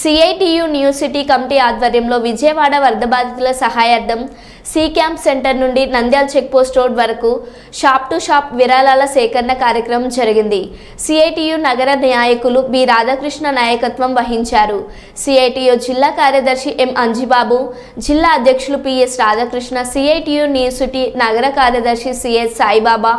CITU new city committee ఆధ్వర్యంలో విజయవాడ వరద బాధితుల సహాయార్థం సి క్యాంప్ సెంటర్ నుండి నంద్యాల చెక్ పోస్ట్ రోడ్ వరకు షాప్ టు షాప్ విరాళాల సేకరణ కార్యక్రమం జరిగింది. సిఐటియు నగర నాయకులు బి రాధాకృష్ణ నాయకత్వం వహించారు. సిఐటియు జిల్లా కార్యదర్శి ఎం అంజిబాబు జిల్లా అధ్యక్షులు PS Radhakrishna CITU new city నగర కార్యదర్శి సిఎస్ సాయిబాబా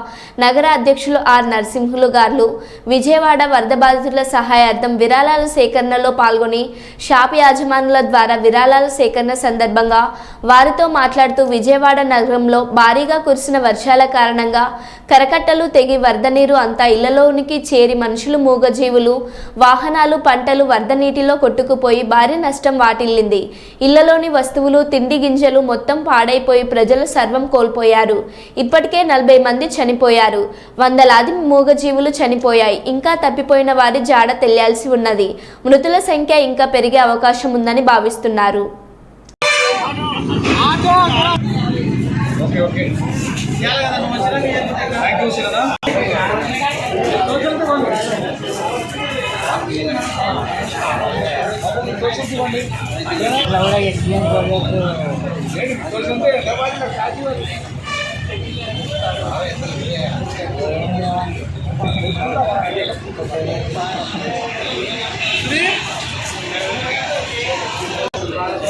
నగర అధ్యక్షులు ఆర్ నరసింహులు గారు. విజయవాడ వరద బాధితుల సహాయార్థం విరాళాల సేకరణలో పాల్గొని షాప్ యాజమానుల ద్వారా విరాళాల సేకరణ సందర్భంగా వారితో మాట్లాడుతూ విజయవాడ నగరంలో భారీగా కురిసిన వర్షాల కారణంగా కరకట్టలు తెగి వరద నీరు అంతా ఇళ్ళలోనికి చేరి మనుషులు మూగజీవులు వాహనాలు పంటలు వరద నీటిలో కొట్టుకుపోయి భారీ నష్టం వాటిల్లింది. ఇళ్ళలోని వస్తువులు తిండి గింజలు మొత్తం పాడైపోయి ప్రజలు సర్వం కోల్పోయారు. ఇప్పటికే నలభై మంది చనిపోయారు. వందలాది మూగజీవులు చనిపోయాయి. ఇంకా తప్పిపోయిన వారి జాడ తెలియాల్సి ఉన్నది. మృతుల సంఖ్య ఇంకా పెరిగే అవకాశం ఉందని భావిస్తున్నారు.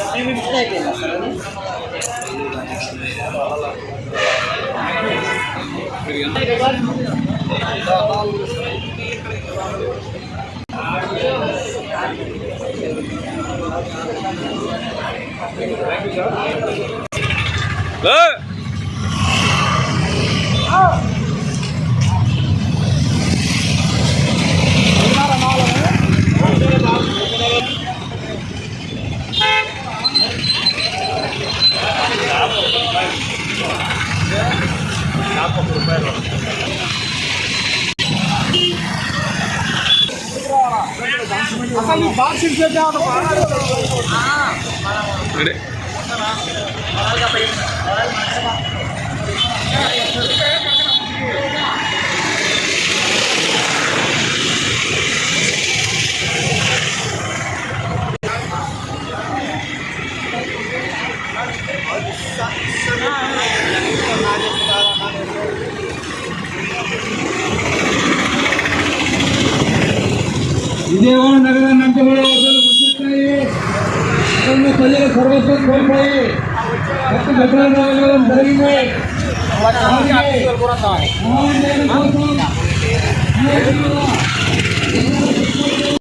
ఓకే ఓకే థ్యాంక్ యూ శివనా ఇట్లా కూడా ఎక్స్పీరియన్స్ ప్రాజెక్ట్ విజయవాడ నగరాన్ని అంటే కూడా వరదలు గుర్తిస్తాయి అక్కడ ప్రజలు సర్వస్వం కోల్పోయి కొత్త గడ్డలు రావడం జరిగింది ఆమె ఆమె కోసం